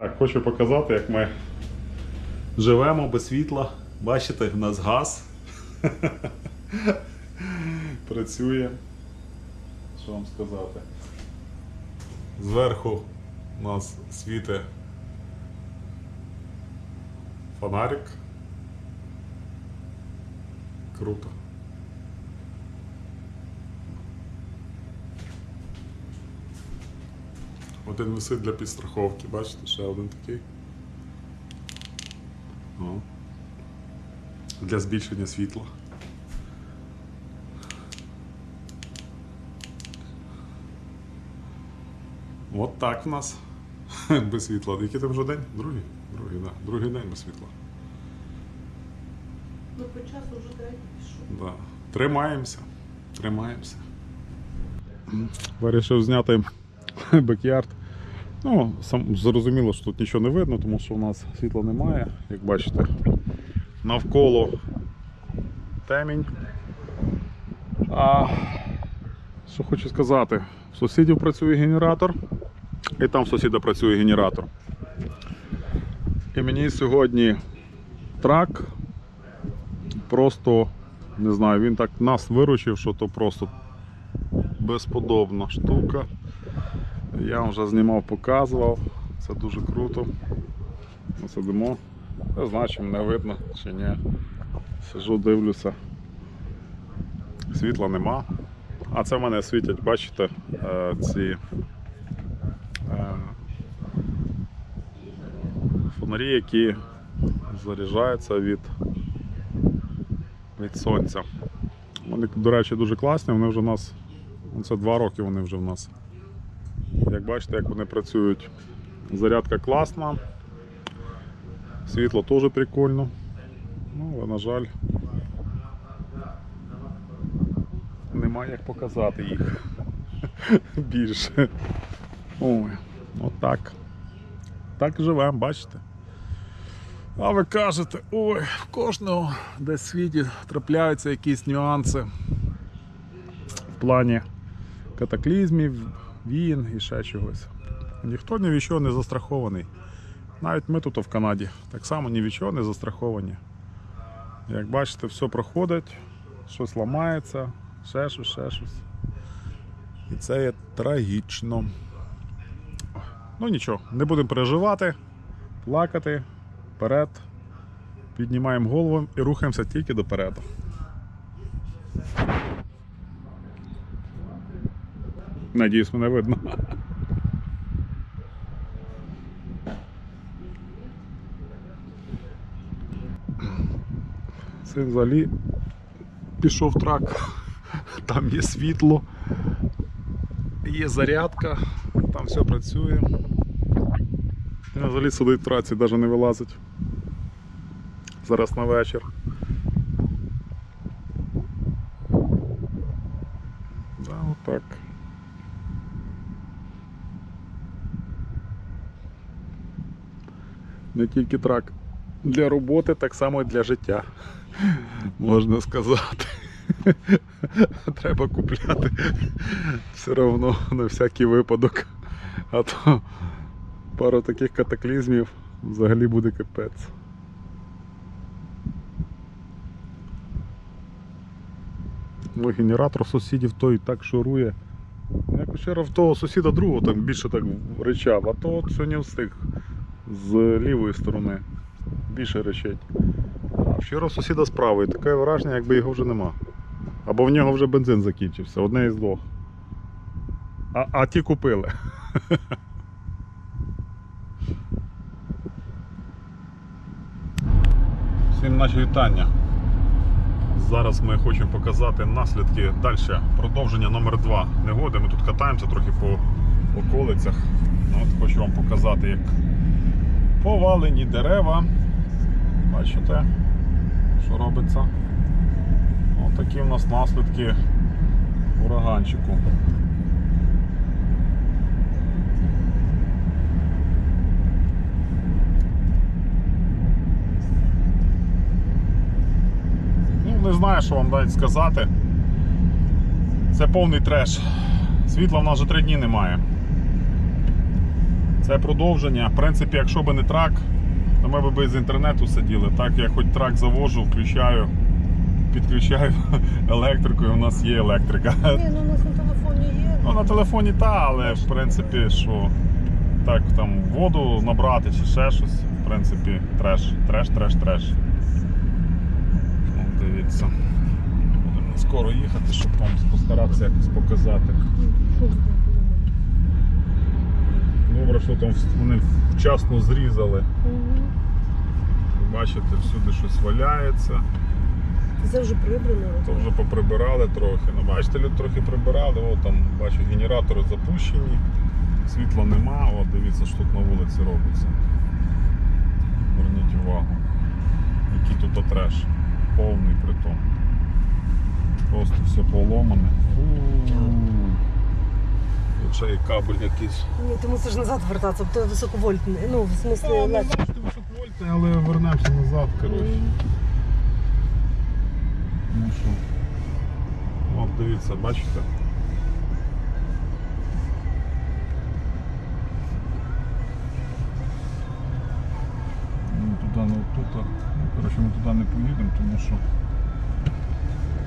Так, хочу показати, як ми живемо без світла. Бачите, в нас газ. Працює. Що вам сказати? Зверху у нас світить фонарик. Круто. Один висить для підстраховки, бачите, ще один такий. О. Для збільшення світла. От так в нас. Без світла. Який там вже день? Другий? Другий, да. Другий день без світла. Ну, по часу вже третій пішов. Да. Тримаємося. Тримаємося. Вирішив зняти бекярд. Ну, сам, зрозуміло, що тут нічого не видно, тому що у нас світла немає, як бачите. Навколо темінь. А, що хочу сказати, в сусідів працює генератор, і там в сусіда працює генератор. І мені сьогодні трак просто не знаю, він так нас виручив, що то просто безподобна штука. Я вам вже знімав, показував. Це дуже круто. Ми сидимо. Не знаю, чи мене видно чи ні. Сижу, дивлюся. Світла нема. А це в мене світять, бачите, е, ці е, фонарі, які заряджаються від від сонця. Вони, до речі, дуже класні, вони вже в нас. Це два роки вони вже в нас. Бачите, як вони працюють. Зарядка класна. Світло теж прикольно. Ну, але, на жаль, немає як показати їх більше. Ой, отак. Так живемо, бачите? А ви кажете, ой, в кожного десь в світі трапляються якісь нюанси в плані катаклізмів, війн і ще чогось. Ніхто ні від чого не застрахований. Навіть ми тут в Канаді так само ні від чого не застраховані. Як бачите, все проходить, щось ламається, ще щось, ще щось. І це є трагічно. Ну нічого, не будемо переживати, плакати вперед, піднімаємо голову і рухаємося тільки допереду. Надіюсь, мене видно. Це взагалі пішов трак, там є світло, є зарядка, там все працює. Він взагалі сидить в траці, навіть не вилазить. Зараз на вечір. Да, отак. Не тільки трак для роботи, так само і для життя. Можна сказати. Треба купляти все одно на всякий випадок. А то пару таких катаклізмів взагалі буде капець. Ну, генератор сусідів той так шурує. Як вчора в того сусіда другого там більше так ричав, а то от сьогодні встиг з лівої сторони. Більше речить. А вчора сусіда з правої, таке враження, якби його вже нема. Або в нього вже бензин закінчився, одне із двох. А, а ті купили. Всім наші вітання. Зараз ми хочемо показати наслідки далі. Продовження номер 2 негоди. Ми тут катаємося трохи по околицях. От Хочу вам показати, як повалені дерева. Бачите, що робиться? Ось такі в нас наслідки ураганчику. Ну, не знаю, що вам навіть сказати. Це повний треш. Світла в нас вже три дні немає. Це продовження. В принципі, якщо б не трак, то ми б без інтернету сиділи. Так, я хоч трак завожу, включаю, підключаю електрику, і у нас є електрика. Ні, ну у нас на телефоні є. Ну, на телефоні та, але в принципі, що так там воду набрати чи ще щось, в принципі, треш, треш, треш, треш. Ну, дивіться. Будемо скоро їхати, щоб вам постаратися якось показати. Добре, що там вони вчасно зрізали. Мгм. Бачите, всюди щось валяється. Це вже прибрано. То вже поприбирали трохи. Ну, бачите, люди трохи прибирали. О, там бачу, генератори запущені, світла нема. О, дивіться, що тут на вулиці робиться. Зверніть увагу. Який тут треш. Повний притом. Просто все поломане. Тут кабель якийсь. Ні, ти мусиш назад вертатися, бо то високовольтний. Ну, в смислі, ну, електро. бачите, високовольтний, але вернемося назад, коротше. Ну що? От дивіться, бачите? Ну, туди, не тут. Ну, коротше, ми туди не поїдемо, тому що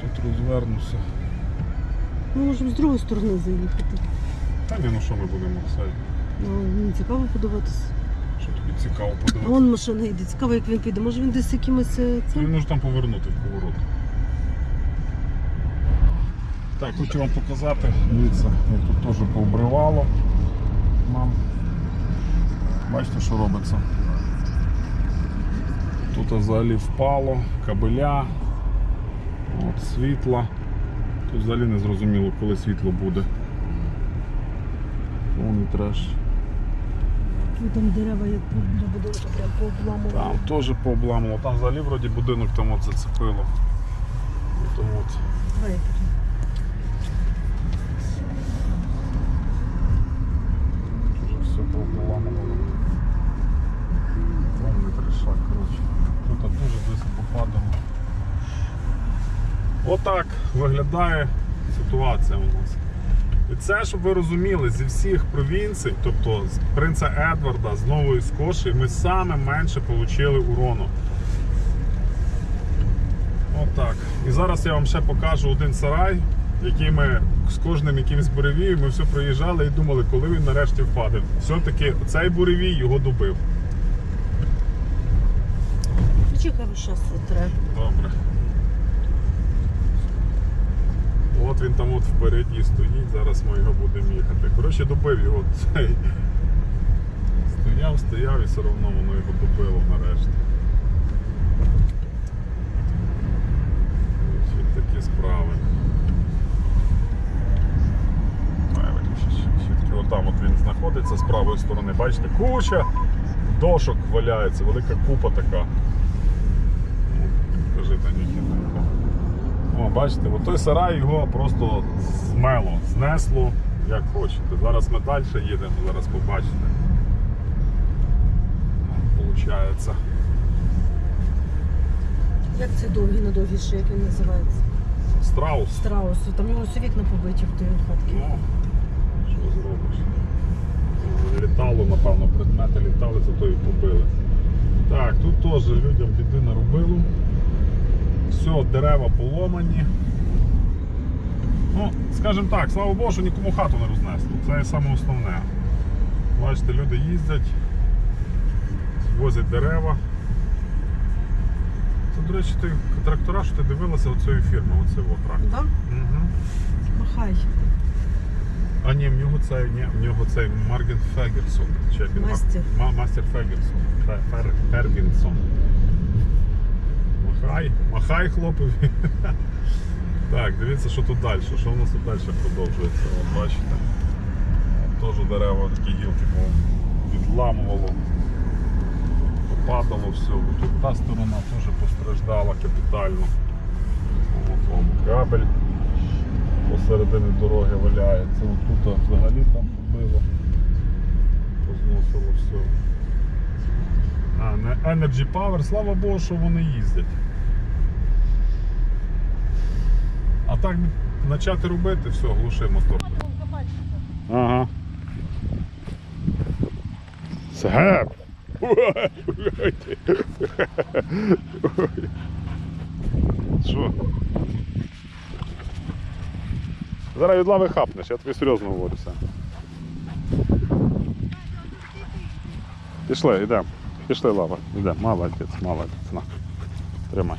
тут розвернуся. Ми можемо з другої сторони заїхати. Та ні, ну що ми будемо це? Ну, мені цікаво подивитися. Що тобі цікаво А подивитися? вон машина йде. Цікаво, як він піде. Може він десь якимось е, Ну. Він може там повернути в поворот. Так, хочу вам показати. Дивіться, як тут теж пообривало. Мам. Бачите, що робиться? Тут взагалі впало, кабеля, от, світла. Тут взагалі не зрозуміло, коли світло буде. Повний треш. Ну, Там дерева як для будинку прям пообламували. Там теж пообламало. Там взагалі вроді будинок там от зацепило. От, от. Давай я піду. Уже все пообламувало. Повний трешак, коротше. Тут дуже десь попадало. Отак виглядає ситуація у нас. І це, щоб ви розуміли, зі всіх провінцій, тобто з принца Едварда, з Нової Скоші, ми саме менше отримали урону. Отак. І зараз я вам ще покажу один сарай, який ми з кожним якимось буревієм ми все проїжджали і думали, коли він нарешті впаде. Все-таки цей буревій його добив. Включи хай весь треба. Добре. От він там от впереді стоїть, зараз ми його будемо їхати. Коротше, добив його цей. Стояв, стояв і все одно воно його добило нарешті. Ось такі справи. Отам от він знаходиться з правої сторони. Бачите, куча дошок валяється, велика купа така. Ну, Кажи Танюхі. О, бачите, от той сарай його просто змело, знесло, як хочете. Зараз ми далі їдемо, зараз побачите. Получається. Як це довгий на довгіше, як він називається? Страус. Страусу. Там його всі вікна побиті в тій хатці. Ну, що зробиш? Літало, напевно, предмети літали, зато і побили. Так, тут теж людям біди наробило. Все, дерева поломані. Ну, скажімо так, слава Богу, що нікому хату не рознесло. Це саме основне. Бачите, люди їздять, возять дерева. Це, до речі, той трактора, що ти дивилася оцієї фірми, оце трактор. Да? Угу. Махай. А ні, в нього цей, ні, в нього цей Марген Фегерсон. Мастер. Ма- мастер Фегерсон. Фе- Фер, Фергінсон. Махай, махай, хлопові. Так, дивіться, що тут далі. Що у нас тут далі продовжується? От бачите. Теж дерева такі гілки відламувало. Попадало все. Тут та сторона теж постраждала капітально. От кабель посередині дороги валяється. От тут взагалі там побило. Позносило все. А, Energy Power, слава Богу, що вони їздять. А так почати робити, все, глуши мотор. Ага. Ой. Що? Зараз від лави хапнеш, я тобі серйозно говорю все. Пішли, йдемо. Пішли, лава. Йдемо. Молодець, молодець. На. Тримай.